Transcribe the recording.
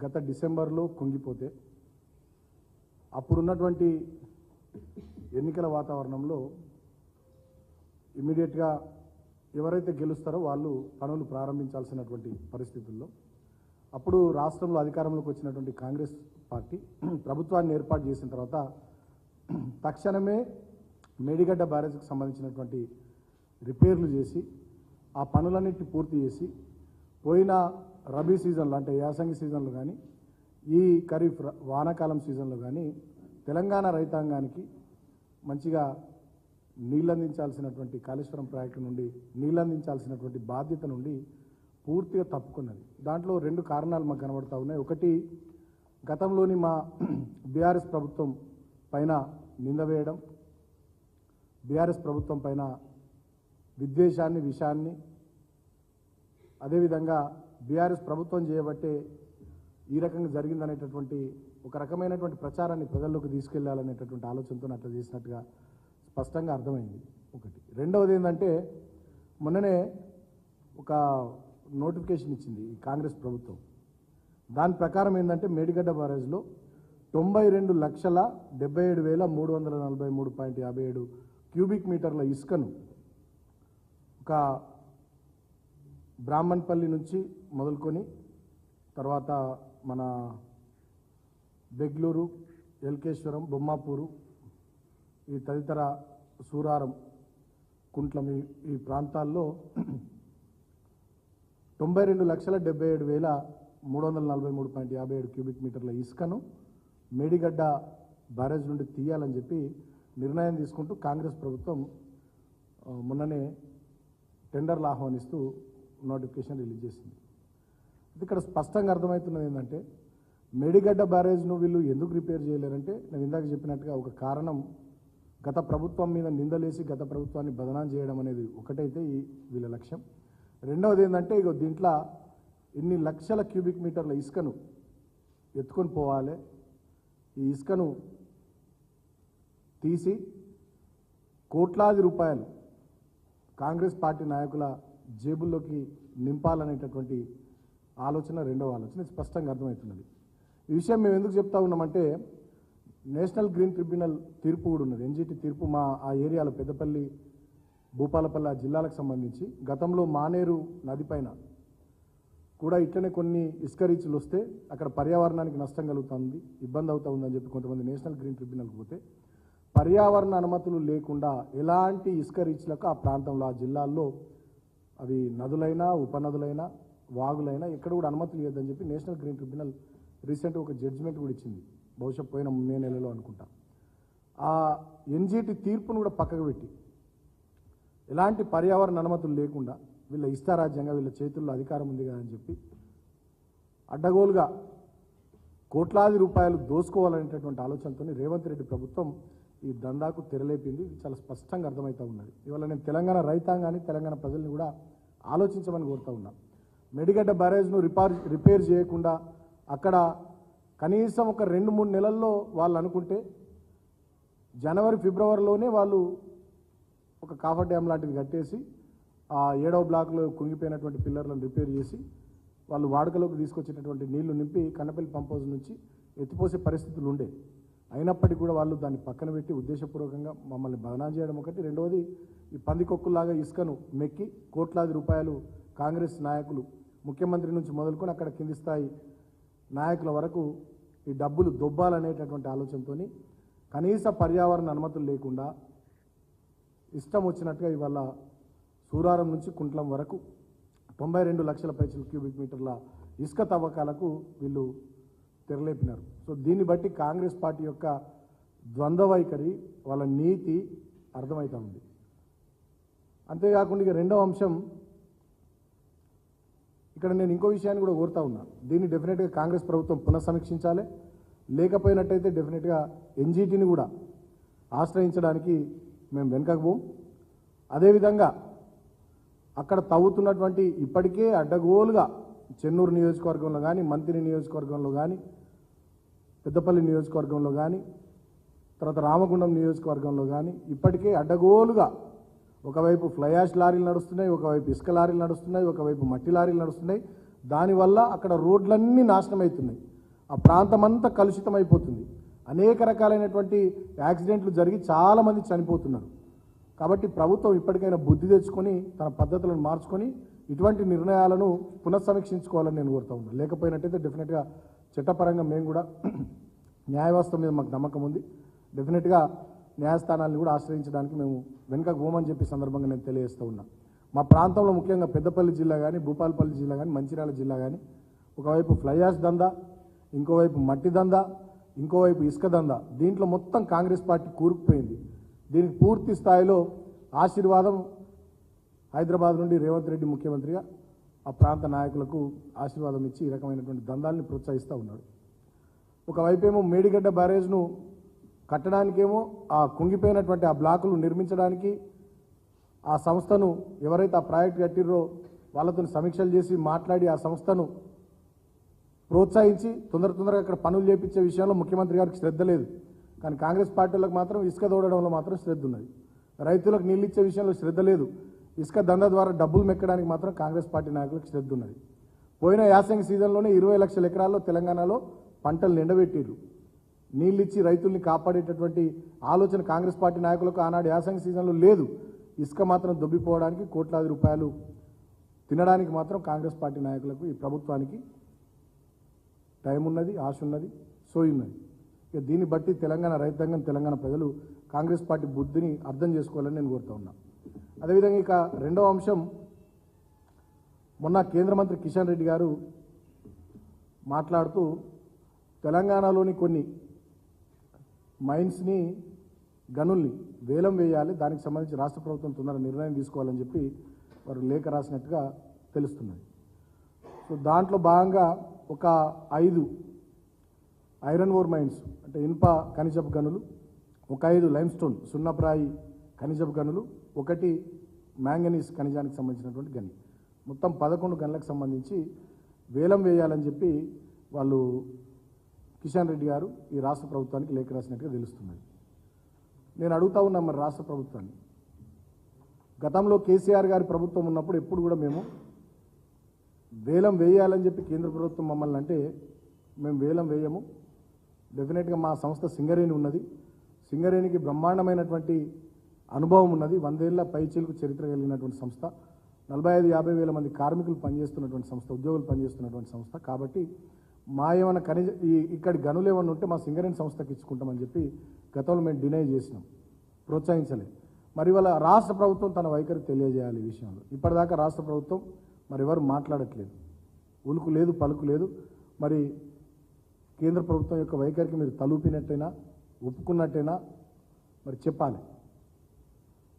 గత డిసెంబర్లో కుంగిపోతే అప్పుడున్నటువంటి ఎన్నికల వాతావరణంలో ఇమీడియట్గా ఎవరైతే గెలుస్తారో వాళ్ళు పనులు ప్రారంభించాల్సినటువంటి పరిస్థితుల్లో అప్పుడు రాష్ట్రంలో అధికారంలోకి వచ్చినటువంటి కాంగ్రెస్ పార్టీ ప్రభుత్వాన్ని ఏర్పాటు చేసిన తర్వాత తక్షణమే మేడిగడ్డ బ్యారేజ్కి సంబంధించినటువంటి రిపేర్లు చేసి ఆ పనులన్నింటినీ పూర్తి చేసి పోయిన రబీ సీజన్లో అంటే యాసంగి సీజన్లో కానీ ఈ ఖరీఫ్ వానాకాలం సీజన్లో కానీ తెలంగాణ రైతాంగానికి మంచిగా నీళ్ళందించాల్సినటువంటి కాళేశ్వరం ప్రాజెక్టు నుండి నీళ్ళందించాల్సినటువంటి బాధ్యత నుండి పూర్తిగా తప్పుకున్నది. దాంట్లో రెండు కారణాలు మాకు కనబడతా ఉన్నాయి. ఒకటి గతంలోని మా బీఆర్ఎస్ ప్రభుత్వం పైన నింద వేయడం బీఆర్ఎస్ ప్రభుత్వం పైన విద్వేషాన్ని విషాన్ని అదేవిధంగా బీఆర్ఎస్ ప్రభుత్వం చేయబట్టే ఈ రకంగా జరిగిందనేటటువంటి ఒక రకమైనటువంటి ప్రచారాన్ని ప్రజల్లోకి తీసుకెళ్ళాలనేటటువంటి ఆలోచనతో అట్లా చేసినట్టుగా స్పష్టంగా అర్థమైంది ఒకటి. రెండవది ఏంటంటే మొన్ననే ఒక నోటిఫికేషన్ ఇచ్చింది ఈ కాంగ్రెస్ ప్రభుత్వం. దాని ప్రకారం ఏంటంటే మేడిగడ్డ బ్యారేజ్లో తొంభై రెండు లక్షల డెబ్బై ఏడు వేల మూడు వందల నలభై మూడు పాయింట్ యాభై ఏడు క్యూబిక్ మీటర్ల ఇసుకను ఒక బ్రాహ్మణపల్లి నుంచి మొదలుకొని తర్వాత మన బెంగళూరు ఎల్కేశ్వరం బొమ్మాపూరు ఈ తదితర సూరారం కుంట్లం ఈ ఈ ప్రాంతాల్లో తొంభై రెండు లక్షల డెబ్బై ఏడు వేల మూడు వందల నలభై మూడు పాయింట్ యాభై ఏడు క్యూబిక్ మీటర్ల ఇసుకను మేడిగడ్డ బ్యారేజ్ నుండి తీయాలని చెప్పి నిర్ణయం తీసుకుంటూ కాంగ్రెస్ ప్రభుత్వం మొన్ననే టెండర్లు ఆహ్వానిస్తూ నోటిఫికేషన్ రిలీజ్ చేసింది. ఇక్కడ స్పష్టంగా అర్థమవుతున్నది ఏంటంటే మెడిగడ్డ బ్యారేజ్ను వీళ్ళు ఎందుకు రిపేర్ చేయలేరంటే నేను ఇందాక చెప్పినట్టుగా ఒక కారణం గత ప్రభుత్వం మీద నిందలేసి గత ప్రభుత్వాన్ని బదనాం చేయడం అనేది ఒకటైతే ఈ వీళ్ళ లక్ష్యం. రెండవది ఏంటంటే ఇగో దీంట్లో ఇన్ని లక్షల క్యూబిక్ మీటర్ల ఇసుకను ఎత్తుకొని పోవాలి. ఈ ఇసుకను తీసి కోట్లాది రూపాయలు కాంగ్రెస్ పార్టీ నాయకుల జేబుల్లోకి నింపాలనేటటువంటి ఆలోచన రెండవ ఆలోచన స్పష్టంగా అర్థమవుతున్నది. ఈ విషయం మేము ఎందుకు చెప్తా ఉన్నామంటే నేషనల్ గ్రీన్ ట్రిబ్యునల్ తీర్పు కూడా ఉన్నది. ఎన్జిటి తీర్పు మా ఆ ఏరియాలో పెద్దపల్లి భూపాలపల్లి ఆ జిల్లాలకు సంబంధించి గతంలో మానేరు నదిపైన కూడా ఇట్లనే కొన్ని ఇసుక రీచ్లు వస్తే అక్కడ పర్యావరణానికి నష్టం కలుగుతుంది ఇబ్బంది అవుతా ఉందని చెప్పి కొంతమంది నేషనల్ గ్రీన్ ట్రిబ్యునల్కి పోతే పర్యావరణ అనుమతులు లేకుండా ఎలాంటి ఇసుక రీచ్లకు ఆ ప్రాంతంలో ఆ జిల్లాల్లో అవి నదులైనా ఉపనదులైనా వాగులైనా ఎక్కడ కూడా అనుమతి లేదని చెప్పి నేషనల్ గ్రీన్ ట్రిబ్యునల్ రీసెంట్ ఒక జడ్జిమెంట్ కూడా ఇచ్చింది. బహుశా పోయిన మే నెలలో అనుకుంటా. ఆ ఎన్జిటి తీర్పును కూడా పక్కకు పెట్టి ఎలాంటి పర్యావరణ అనుమతులు లేకుండా వీళ్ళ ఇష్టారాజ్యంగా వీళ్ళ చేతుల్లో అధికారం ఉంది కదా అని చెప్పి అడ్డగోలుగా కోట్లాది రూపాయలు దోసుకోవాలనేటటువంటి ఆలోచనతోనే రేవంత్ రెడ్డి ప్రభుత్వం ఈ దందాకు తెరలేపింది. చాలా స్పష్టంగా అర్థమవుతూ ఉన్నది. ఇవాళ నేను తెలంగాణ రైతాంగాన్ని తెలంగాణ ప్రజల్ని కూడా ఆలోచించమని కోరుతా ఉన్నా. మెడిగడ్డ బ్యారేజ్ను రిపేర్ రిపేర్ చేయకుండా అక్కడ కనీసం ఒక రెండు మూడు నెలల్లో వాళ్ళు అనుకుంటే జనవరి ఫిబ్రవరిలోనే వాళ్ళు ఒక కాఫర్ డ్యామ్ లాంటిది కట్టేసి ఆ ఏడవ బ్లాక్లో కుంగిపోయినటువంటి పిల్లర్లను రిపేర్ చేసి వాళ్ళు వాడుకలోకి తీసుకొచ్చేటటువంటి నీళ్ళు నింపి కన్నపల్లి పంప్ హౌస్ నుంచి ఎత్తిపోసే పరిస్థితులు ఉండే. అయినప్పటికీ కూడా వాళ్ళు దాన్ని పక్కన పెట్టి ఉద్దేశపూర్వకంగా మమ్మల్ని బదనాం చేయడం ఒకటి. రెండవది ఈ పందికొక్కులాగా ఇసుకను మెక్కి కోట్లాది రూపాయలు కాంగ్రెస్ నాయకులు ముఖ్యమంత్రి నుంచి మొదలుకొని అక్కడ కింది స్థాయి నాయకుల వరకు ఈ డబ్బులు దొబ్బాలనేటటువంటి ఆలోచనతోని కనీస పర్యావరణ అనుమతులు లేకుండా ఇష్టం వచ్చినట్టుగా ఇవాళ సూరారం నుంచి కుంట్లం వరకు తొంభై రెండు లక్షల పైసలు క్యూబిక్ మీటర్ల ఇసుక తవ్వకాలకు వీళ్ళు తెరలేపినారు. సో దీన్ని బట్టి కాంగ్రెస్ పార్టీ యొక్క ద్వంద్వ వైఖరి వాళ్ళ నీతి అర్థమవుతా ఉంది. అంతేకాకుండా ఇక రెండవ అంశం ఇక్కడ నేను ఇంకో విషయాన్ని కూడా కోరుతా ఉన్నా. దీన్ని డెఫినెట్గా కాంగ్రెస్ ప్రభుత్వం పునఃసమీక్షించాలి. లేకపోయినట్టయితే డెఫినెట్గా ఎన్జీటీని కూడా ఆశ్రయించడానికి మేము వెనుకకు పోం. అదేవిధంగా అక్కడ తవ్వుతున్నటువంటి ఇప్పటికే అడ్డగోలుగా చెన్నూరు నియోజకవర్గంలో కానీ మంత్రి నియోజకవర్గంలో కానీ పెద్దపల్లి నియోజకవర్గంలో కానీ తర్వాత రామగుండం నియోజకవర్గంలో కానీ ఇప్పటికే అడ్డగోలుగా ఒకవైపు ఫ్లయాష్ లారీలు నడుస్తున్నాయి ఒకవైపు ఇసుక లారీలు నడుస్తున్నాయి ఒకవైపు మట్టి లారీలు నడుస్తున్నాయి. దానివల్ల అక్కడ రోడ్లన్నీ నాశనం అవుతున్నాయి ఆ ప్రాంతం అంతా కలుషితం అయిపోతుంది అనేక రకాలైనటువంటి యాక్సిడెంట్లు జరిగి చాలామంది చనిపోతున్నారు. కాబట్టి ప్రభుత్వం ఇప్పటికైనా బుద్ధి తెచ్చుకొని తన పద్ధతులను మార్చుకొని ఇటువంటి నిర్ణయాలను పునఃసమీక్షించుకోవాలని నేను కోరుతా ఉన్నాను లేకపోయినట్టయితే డెఫినెట్గా చట్టపరంగా మేము కూడా న్యాయవ్యవస్థ మీద మాకు నమ్మకం ఉంది. డెఫినెట్గా న్యాయస్థానాలను కూడా ఆశ్రయించడానికి మేము వెనుక గోమని చెప్పి సందర్భంగా నేను తెలియజేస్తూ ఉన్నా. మా ప్రాంతంలో ముఖ్యంగా పెద్దపల్లి జిల్లా కానీ భూపాలపల్లి జిల్లా కానీ మంచిర్యాల జిల్లా కానీ ఒకవైపు ఫ్లైయాష్ దందా ఇంకోవైపు మట్టి దందా ఇంకోవైపు ఇసుక దందా దీంట్లో మొత్తం కాంగ్రెస్ పార్టీ కూరుకుపోయింది. దీనికి పూర్తి స్థాయిలో ఆశీర్వాదం హైదరాబాద్ నుండి రేవంత్ రెడ్డి ముఖ్యమంత్రిగా ఆ ప్రాంత నాయకులకు ఆశీర్వాదం ఇచ్చి ఈ రకమైనటువంటి దందాల్ని ప్రోత్సహిస్తూ ఉన్నాడు. ఒకవైపేమో మేడిగడ్డ బ్యారేజ్ను కట్టడానికేమో ఆ కుంగిపోయినటువంటి ఆ బ్లాకులు నిర్మించడానికి ఆ సంస్థను ఎవరైతే ఆ ప్రాజెక్ట్ కట్టిర్రో వాళ్ళతో సమీక్షలు చేసి మాట్లాడి ఆ సంస్థను ప్రోత్సహించి తొందర తొందరగా అక్కడ పనులు చేపించే విషయంలో ముఖ్యమంత్రి గారికి శ్రద్ధ లేదు. కానీ కాంగ్రెస్ పార్టీలకు మాత్రం ఇసుక దోడడంలో మాత్రం శ్రద్ధ ఉన్నది. రైతులకు నీళ్ళు ఇచ్చే విషయంలో శ్రద్ధ లేదు. ఇసుక దందా ద్వారా డబ్బులు మెక్కడానికి మాత్రం కాంగ్రెస్ పార్టీ నాయకులకు శ్రద్ధ ఉన్నది. పోయిన యాసంగి సీజన్లోనే ఇరవై లక్షల ఎకరాల్లో తెలంగాణలో పంటలు నిండబెట్టిరు నీళ్ళు ఇచ్చి రైతుల్ని కాపాడేటటువంటి ఆలోచన కాంగ్రెస్ పార్టీ నాయకులకు ఆనాడు యాసంగి సీజన్లో లేదు. ఇసుక మాత్రం దొబ్బిపోవడానికి కోట్లాది రూపాయలు తినడానికి మాత్రం కాంగ్రెస్ పార్టీ నాయకులకు ఈ ప్రభుత్వానికి టైం ఉన్నది ఆశ ఉన్నది సోయి ఉన్నది. ఇక దీన్ని బట్టి తెలంగాణ రైతాంగం తెలంగాణ ప్రజలు కాంగ్రెస్ పార్టీ బుద్ధిని అర్థం చేసుకోవాలని నేను కోరుతా ఉన్నా. అదేవిధంగా ఇక రెండవ అంశం మొన్న కేంద్ర మంత్రి కిషన్ రెడ్డి గారు మాట్లాడుతూ తెలంగాణలోని కొన్ని మైన్స్ని గనుల్ని వేలం వేయాలి దానికి సంబంధించి రాష్ట్ర ప్రభుత్వం తొందర నిర్ణయం తీసుకోవాలని చెప్పి వారు లేఖ రాసినట్టుగా తెలుస్తున్నది. సో దాంట్లో భాగంగా ఒక ఐదు ఐరన్ ఓర్ మైన్స్ అంటే ఇనుప ఖనిజపు గనులు ఒక ఐదు లైమ్స్టోన్ సున్నప్రాయి ఖనిజపు గనులు ఒకటి మ్యాంగనీస్ ఖనిజానికి సంబంధించినటువంటి గని. మొత్తం పదకొండు గనులకు సంబంధించి వేలం వేయాలని చెప్పి వాళ్ళు కిషన్ రెడ్డి గారు ఈ రాష్ట్ర ప్రభుత్వానికి లేఖ రాసినట్టుగా తెలుస్తున్నది. నేను అడుగుతా ఉన్నా మరి రాష్ట్ర ప్రభుత్వాన్ని. గతంలో కేసీఆర్ గారి ప్రభుత్వం ఉన్నప్పుడు ఎప్పుడు కూడా మేము వేలం వేయాలని చెప్పి కేంద్ర ప్రభుత్వం మమ్మల్ని అంటే మేము వేలం వేయము డెఫినెట్గా మా సంస్థ సింగరేణి ఉన్నది. సింగరేణికి బ్రహ్మాండమైనటువంటి అనుభవం ఉన్నది. వందేళ్ళ పైచీలకు చరిత్ర కలిగినటువంటి సంస్థ. నలభై ఐదు యాభై వేల మంది కార్మికులు పనిచేస్తున్నటువంటి సంస్థ ఉద్యోగులు పనిచేస్తున్నటువంటి సంస్థ. కాబట్టి మా ఏమైనా ఖనిజ ఈ ఇక్కడ గనులు ఏమైనా ఉంటే మా సింగరేణి సంస్థకి ఇచ్చుకుంటామని చెప్పి గతంలో మేము డినై చేసినాం. ప్రోత్సహించలే. మరి వాళ్ళ రాష్ట్ర ప్రభుత్వం తన వైఖరి తెలియజేయాలి ఈ విషయంలో. ఇప్పటిదాకా రాష్ట్ర ప్రభుత్వం మరి ఎవరు మాట్లాడట్లేదు. ఉలుకు లేదు పలుకు లేదు. మరి కేంద్ర ప్రభుత్వం యొక్క వైఖరికి మీరు తలూపినట్టయినా ఒప్పుకున్నట్టయినా మరి చెప్పాలి.